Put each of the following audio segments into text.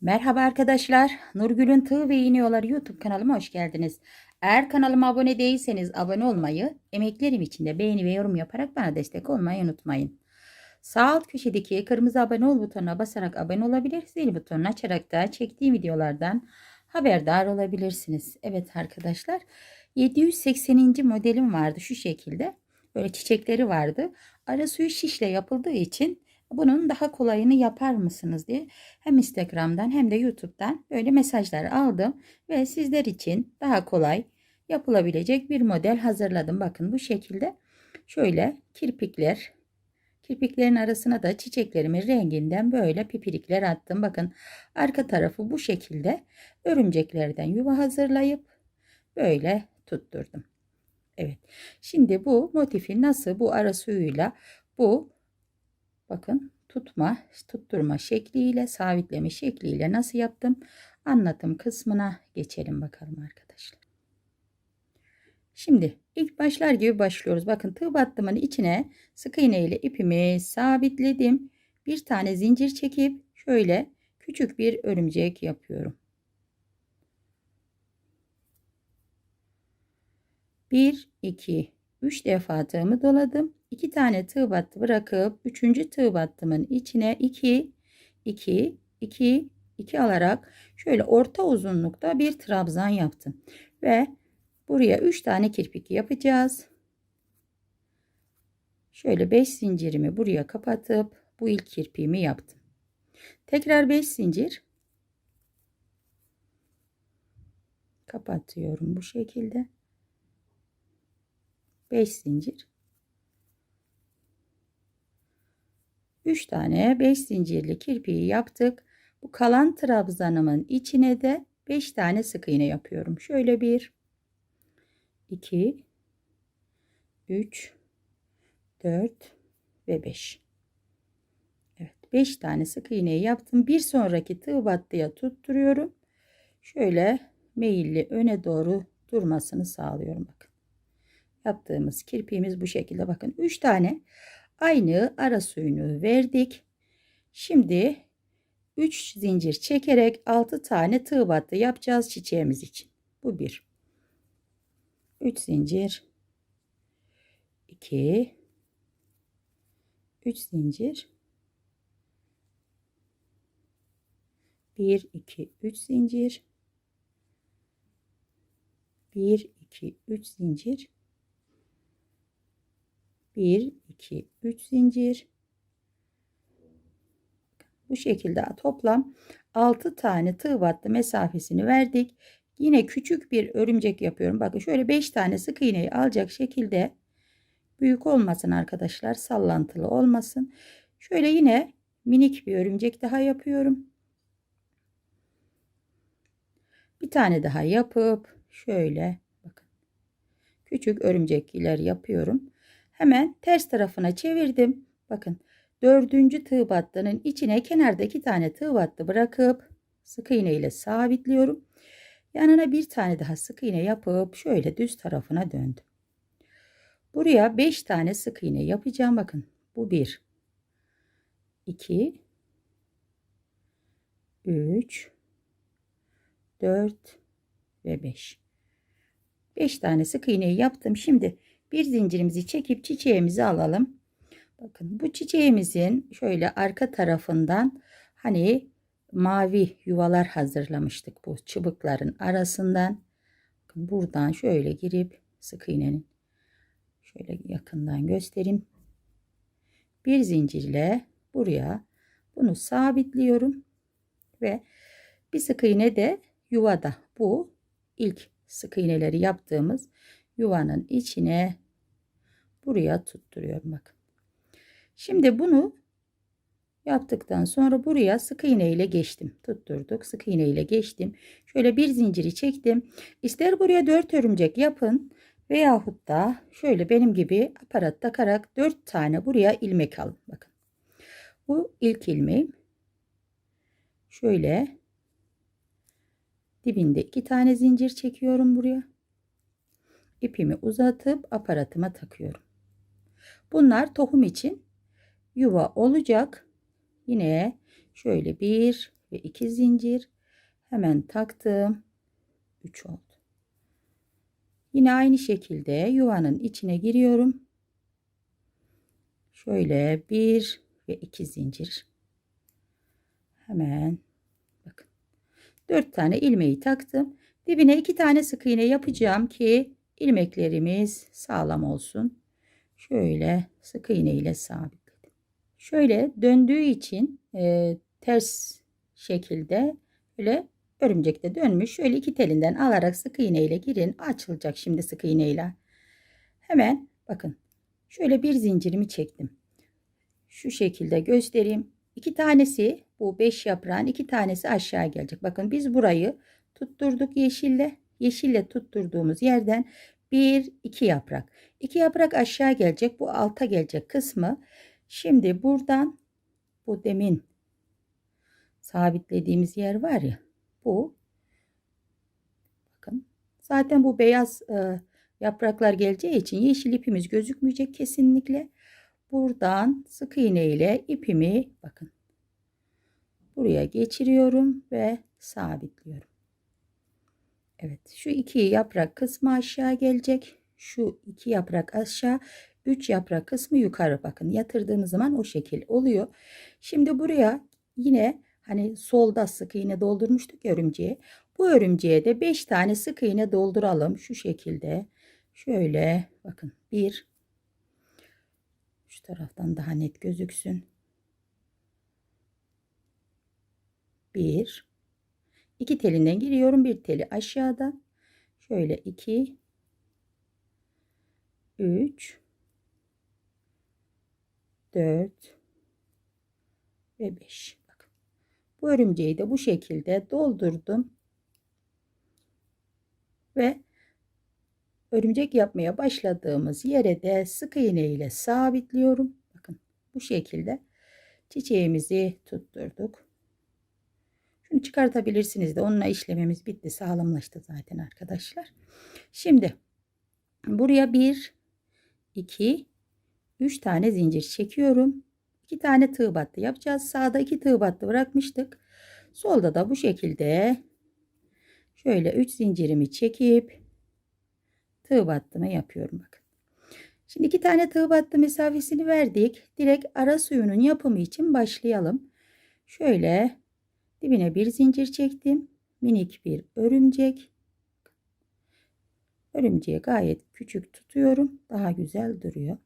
Merhaba arkadaşlar. Nurgül'ün Tığ ve İğne Yolları YouTube kanalıma hoş geldiniz. Eğer kanalıma abone değilseniz abone olmayı, emeklerim için de beğeni ve yorum yaparak bana destek olmayı unutmayın. Sağ alt köşedeki kırmızı abone ol butonuna basarak abone olabilir, zil butonunu açarak da çektiğim videolardan haberdar olabilirsiniz. Evet arkadaşlar 780. modelim vardı şu şekilde. Böyle çiçekleri vardı. Ara suyu şişle yapıldığı için bunun daha kolayını yapar mısınız diye hem Instagram'dan hem de YouTube'dan böyle mesajlar aldım ve sizler için daha kolay yapılabilecek bir model hazırladım. Bakın bu şekilde şöyle kirpikler kirpiklerin arasına da çiçeklerimin renginden böyle pipirikler attım. Bakın arka tarafı bu şekilde örümceklerden yuva hazırlayıp böyle tutturdum. Evet. Şimdi bu motifi nasıl bu ara suyuyla bu bakın tutma, tutturma şekliyle, sabitleme şekliyle nasıl yaptım? Anlatım kısmına geçelim bakalım arkadaşlar. Şimdi ilk başlar gibi başlıyoruz. Bakın tığ battımın içine sık iğne ile ipimi sabitledim. Bir tane zincir çekip şöyle küçük bir örümcek yapıyorum. Bir, iki, üç defa tığımı doladım. 2 tane tığ battı bırakıp 3. tığ battımın içine 2 2 2 2 alarak şöyle orta uzunlukta bir trabzan yaptım. Ve buraya 3 tane kirpik yapacağız. Şöyle 5 zincirimi buraya kapatıp bu ilk kirpiğimi yaptım. Tekrar 5 zincir kapatıyorum bu şekilde. 5 zincir 3 tane 5 zincirli kirpiği yaptık. Bu kalan trabzanımın içine de 5 tane sık iğne yapıyorum. Şöyle 1 2 3 4 ve 5. Evet 5 tane sık iğneyi yaptım. Bir sonraki tığ battıya tutturuyorum. Şöyle meyilli öne doğru durmasını sağlıyorum bakın. Yaptığımız kirpiğimiz bu şekilde bakın 3 tane aynı ara suyunu verdik. Şimdi 3 zincir çekerek 6 tane tığ battı yapacağız çiçeğimiz için. Bu bir. 3 zincir 2 3 zincir 1 2 3 zincir 1 2 3 zincir 1 2 3 zincir. Bu şekilde toplam 6 tane tığ battı mesafesini verdik. Yine küçük bir örümcek yapıyorum. Bakın şöyle 5 tane sık iğneyi alacak şekilde büyük olmasın arkadaşlar sallantılı olmasın. Şöyle yine minik bir örümcek daha yapıyorum. Bir tane daha yapıp şöyle bakın küçük örümcekler yapıyorum Hemen ters tarafına çevirdim. Bakın dördüncü tığ battının içine kenarda iki tane tığ battı bırakıp sık iğne ile sabitliyorum. Yanına bir tane daha sık iğne yapıp şöyle düz tarafına döndüm. Buraya 5 tane sık iğne yapacağım. Bakın bu 1 2 3 4 ve 5. 5 tane sık iğneyi yaptım. Şimdi bir zincirimizi çekip çiçeğimizi alalım. Bakın bu çiçeğimizin şöyle arka tarafından hani mavi yuvalar hazırlamıştık bu çubukların arasından. Bakın buradan şöyle girip sık iğnenin şöyle yakından göstereyim. Bir zincirle buraya bunu sabitliyorum ve bir sık iğne de yuvada bu ilk sık iğneleri yaptığımız yuvanın içine buraya tutturuyorum bakın. Şimdi bunu yaptıktan sonra buraya sık iğne ile geçtim. Tutturduk. Sık iğne ile geçtim. Şöyle bir zinciri çektim. İster buraya dört örümcek yapın veyahut da şöyle benim gibi aparat takarak dört tane buraya ilmek alın. Bakın. Bu ilk ilmeğim. Şöyle dibinde iki tane zincir çekiyorum buraya ipimi uzatıp aparatıma takıyorum. Bunlar tohum için yuva olacak. Yine şöyle bir ve 2 zincir. Hemen taktım. 3 oldu. Yine aynı şekilde yuvanın içine giriyorum. Şöyle 1 ve 2 zincir. Hemen bakın. 4 tane ilmeği taktım. Dibine 2 tane sık iğne yapacağım ki ilmeklerimiz sağlam olsun. Şöyle sık iğne ile sabitledim. Şöyle döndüğü için e, ters şekilde böyle örümcekte dönmüş. Şöyle iki telinden alarak sık iğne ile girin. Açılacak şimdi sık iğne ile. Hemen bakın. Şöyle bir zincirimi çektim. Şu şekilde göstereyim. İki tanesi bu beş yaprağın iki tanesi aşağı gelecek. Bakın biz burayı tutturduk yeşille. Yeşille tutturduğumuz yerden bir iki yaprak. İki yaprak aşağı gelecek. Bu alta gelecek kısmı. Şimdi buradan bu demin sabitlediğimiz yer var ya. Bu. Bakın. Zaten bu beyaz e, yapraklar geleceği için yeşil ipimiz gözükmeyecek kesinlikle. Buradan sık iğne ile ipimi bakın. Buraya geçiriyorum ve sabitliyorum. Evet şu iki yaprak kısmı aşağı gelecek. Şu iki yaprak aşağı. Üç yaprak kısmı yukarı bakın yatırdığımız zaman o şekil oluyor. Şimdi buraya yine hani solda sık iğne doldurmuştuk ya örümceğe. Bu örümceğe de 5 tane sık iğne dolduralım şu şekilde. Şöyle bakın bir şu taraftan daha net gözüksün. Bir iki telinden giriyorum bir teli aşağıda. Şöyle iki üç dört ve beş. Bakın. Bu örümceği de bu şekilde doldurdum. Ve örümcek yapmaya başladığımız yere de sık iğne ile sabitliyorum. Bakın bu şekilde çiçeğimizi tutturduk. Şunu çıkartabilirsiniz de onunla işlememiz bitti. Sağlamlaştı zaten arkadaşlar. Şimdi buraya bir, iki, üç tane zincir çekiyorum. İki tane tığ battı yapacağız. Sağda iki tığ battı bırakmıştık. Solda da bu şekilde şöyle üç zincirimi çekip tığ battımı yapıyorum bakın. Şimdi iki tane tığ battı mesafesini verdik. Direkt ara suyunun yapımı için başlayalım. Şöyle dibine bir zincir çektim. Minik bir örümcek. Örümceği gayet küçük tutuyorum. Daha güzel duruyor.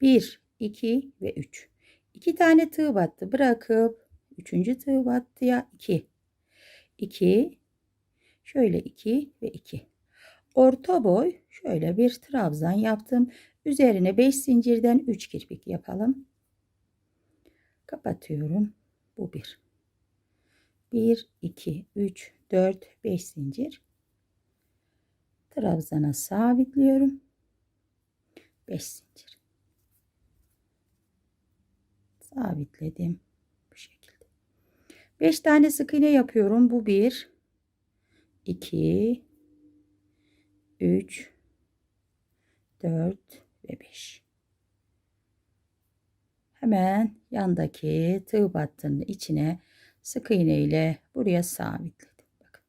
1, 2 ve 3. 2 tane tığ battı bırakıp 3. tığ battıya 2. 2 şöyle 2 ve 2. Orta boy şöyle bir trabzan yaptım. Üzerine 5 zincirden 3 kirpik yapalım. Kapatıyorum. Bu 1. 1, 2, 3, 4, 5 zincir. Trabzana sabitliyorum. 5 zincir. Sabitledim. Bu şekilde. 5 tane sık iğne yapıyorum. Bu 1, 2, 3, 4 ve 5. Hemen yandaki tığ battının içine sık iğne ile buraya sabitledim. Bakın.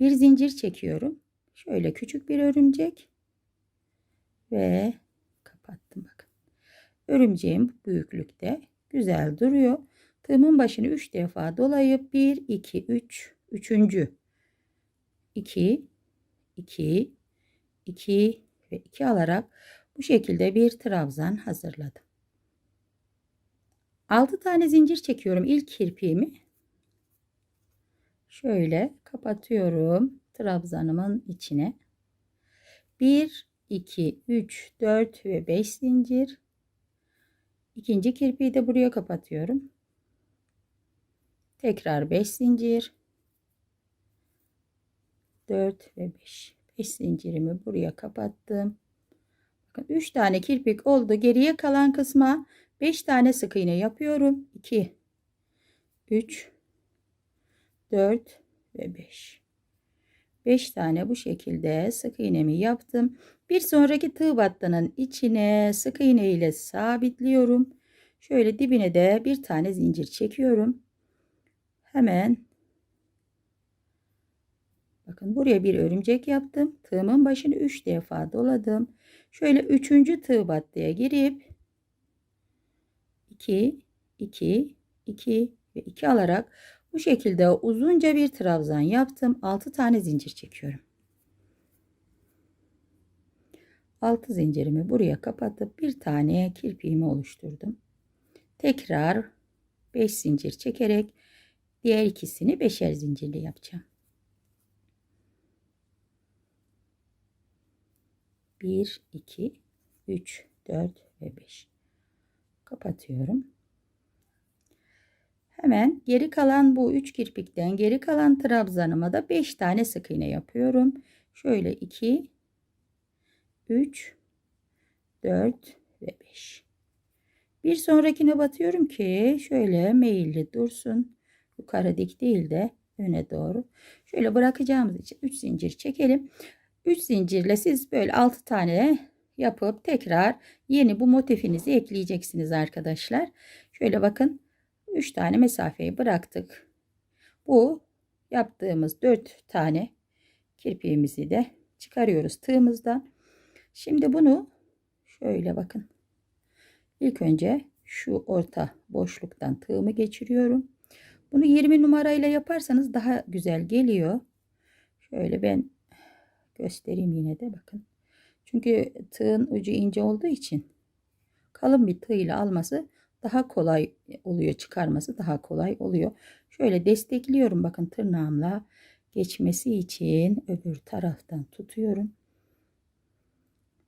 Bir zincir çekiyorum. Şöyle küçük bir örümcek ve kapattım bakın. Örümceğim bu büyüklükte güzel duruyor. Tığımın başını 3 defa dolayıp 1 2 3 3. 2 2 2 ve 2 alarak bu şekilde bir trabzan hazırladım. 6 tane zincir çekiyorum ilk kirpiğimi. Şöyle kapatıyorum trabzanımın içine. 1 2 3 4 ve 5 zincir. İkinci kirpiği de buraya kapatıyorum. Tekrar 5 zincir. 4 ve 5. 5 zincirimi buraya kapattım. Bakın 3 tane kirpik oldu. Geriye kalan kısma 5 tane sık iğne yapıyorum. 2 3 4 ve 5. 5 tane bu şekilde sık iğnemi yaptım. Bir sonraki tığ battının içine sık iğne ile sabitliyorum. Şöyle dibine de bir tane zincir çekiyorum. hemen bakın buraya bir örümcek yaptım. Tığımın başını 3 defa doladım. Şöyle 3. tığ battıya girip 2 2 2 ve 2 alarak bu şekilde uzunca bir trabzan yaptım. 6 tane zincir çekiyorum. 6 zincirimi buraya kapatıp bir tane kirpiğimi oluşturdum. Tekrar 5 zincir çekerek diğer ikisini beşer zincirli yapacağım. 1 2 3 4 ve 5 kapatıyorum. Hemen geri kalan bu 3 kirpikten geri kalan trabzanıma da 5 tane sık iğne yapıyorum. Şöyle 2 3 4 ve 5. Bir sonrakine batıyorum ki şöyle meyilli dursun. Yukarı dik değil de öne doğru. Şöyle bırakacağımız için 3 zincir çekelim. 3 zincirle siz böyle 6 tane yapıp tekrar yeni bu motifinizi ekleyeceksiniz arkadaşlar. Şöyle bakın 3 tane mesafeyi bıraktık. Bu yaptığımız 4 tane kirpiğimizi de çıkarıyoruz tığımızdan. Şimdi bunu şöyle bakın. İlk önce şu orta boşluktan tığımı geçiriyorum. Bunu 20 numarayla yaparsanız daha güzel geliyor. Şöyle ben göstereyim yine de bakın. Çünkü tığın ucu ince olduğu için kalın bir tığ ile alması daha kolay oluyor. Çıkarması daha kolay oluyor. Şöyle destekliyorum bakın tırnağımla geçmesi için öbür taraftan tutuyorum.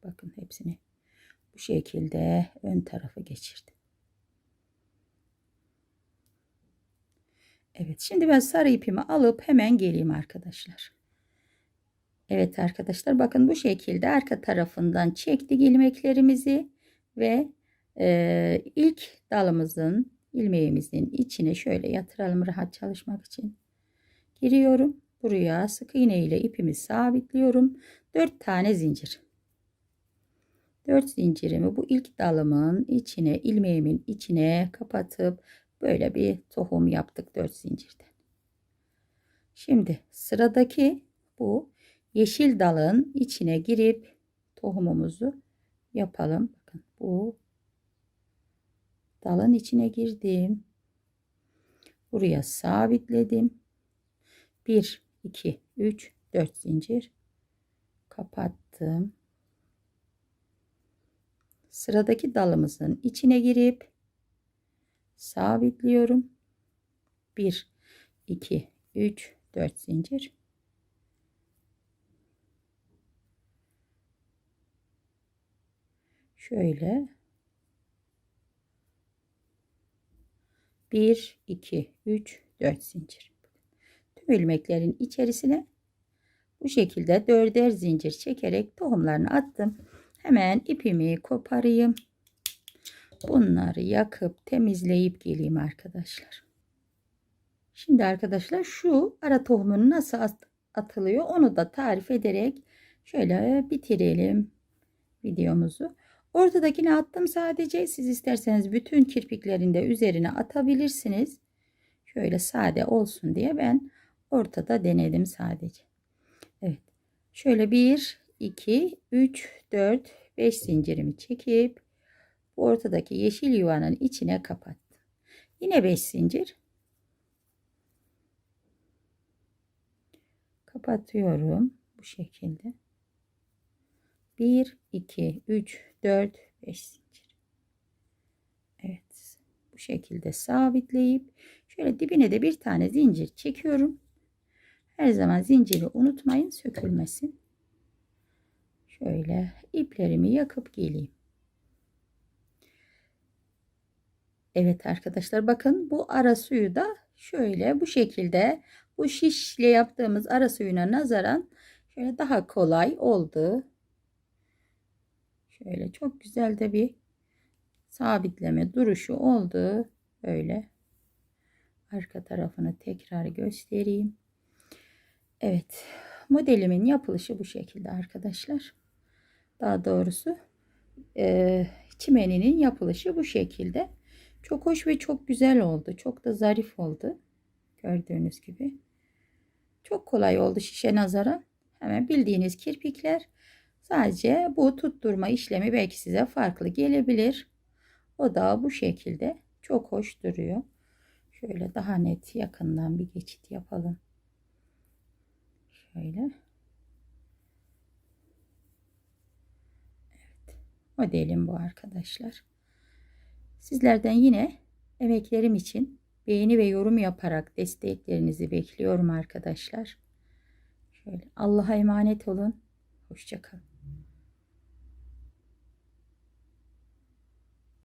Bakın hepsini bu şekilde ön tarafı geçirdim. Evet şimdi ben sarı ipimi alıp hemen geleyim arkadaşlar. Evet arkadaşlar bakın bu şekilde arka tarafından çektik ilmeklerimizi ve e, ilk dalımızın ilmeğimizin içine şöyle yatıralım rahat çalışmak için. Giriyorum. Buraya sık iğne ile ipimi sabitliyorum. 4 tane zincir. 4 zincirimi bu ilk dalımın içine ilmeğimin içine kapatıp böyle bir tohum yaptık 4 zincirden. Şimdi sıradaki bu yeşil dalın içine girip tohumumuzu yapalım. Bakın bu dalın içine girdim. Buraya sabitledim. 1 2 3 4 zincir kapattım. Sıradaki dalımızın içine girip sabitliyorum. 1 2 3 4 zincir şöyle. 1 2 3 4 zincir. Tüm ilmeklerin içerisine bu şekilde dörder zincir çekerek tohumlarını attım. Hemen ipimi koparayım. Bunları yakıp temizleyip geleyim arkadaşlar. Şimdi arkadaşlar şu ara tohumunun nasıl atılıyor onu da tarif ederek şöyle bitirelim videomuzu Ortadakini attım sadece. Siz isterseniz bütün kirpiklerini de üzerine atabilirsiniz. Şöyle sade olsun diye ben ortada denedim sadece. Evet. Şöyle 1, 2, 3, 4, 5 zincirimi çekip ortadaki yeşil yuvanın içine kapattım. Yine 5 zincir. Kapatıyorum bu şekilde. 1, 2, 3, 4, 5 zincir. Evet. Bu şekilde sabitleyip şöyle dibine de bir tane zincir çekiyorum. Her zaman zinciri unutmayın sökülmesin. Şöyle iplerimi yakıp geleyim. Evet arkadaşlar bakın bu ara suyu da şöyle bu şekilde bu şişle yaptığımız ara suyuna nazaran şöyle daha kolay oldu. Şöyle çok güzel de bir sabitleme duruşu oldu. Böyle arka tarafını tekrar göstereyim. Evet modelimin yapılışı bu şekilde arkadaşlar. Daha doğrusu e, çimeninin yapılışı bu şekilde. Çok hoş ve çok güzel oldu. Çok da zarif oldu. Gördüğünüz gibi. Çok kolay oldu şişe nazaran. Hemen bildiğiniz kirpikler. Sadece bu tutturma işlemi belki size farklı gelebilir. O da bu şekilde çok hoş duruyor. Şöyle daha net yakından bir geçit yapalım. Şöyle. Evet. Modelim bu arkadaşlar. Sizlerden yine emeklerim için beğeni ve yorum yaparak desteklerinizi bekliyorum arkadaşlar. Şöyle Allah'a emanet olun. Hoşçakalın.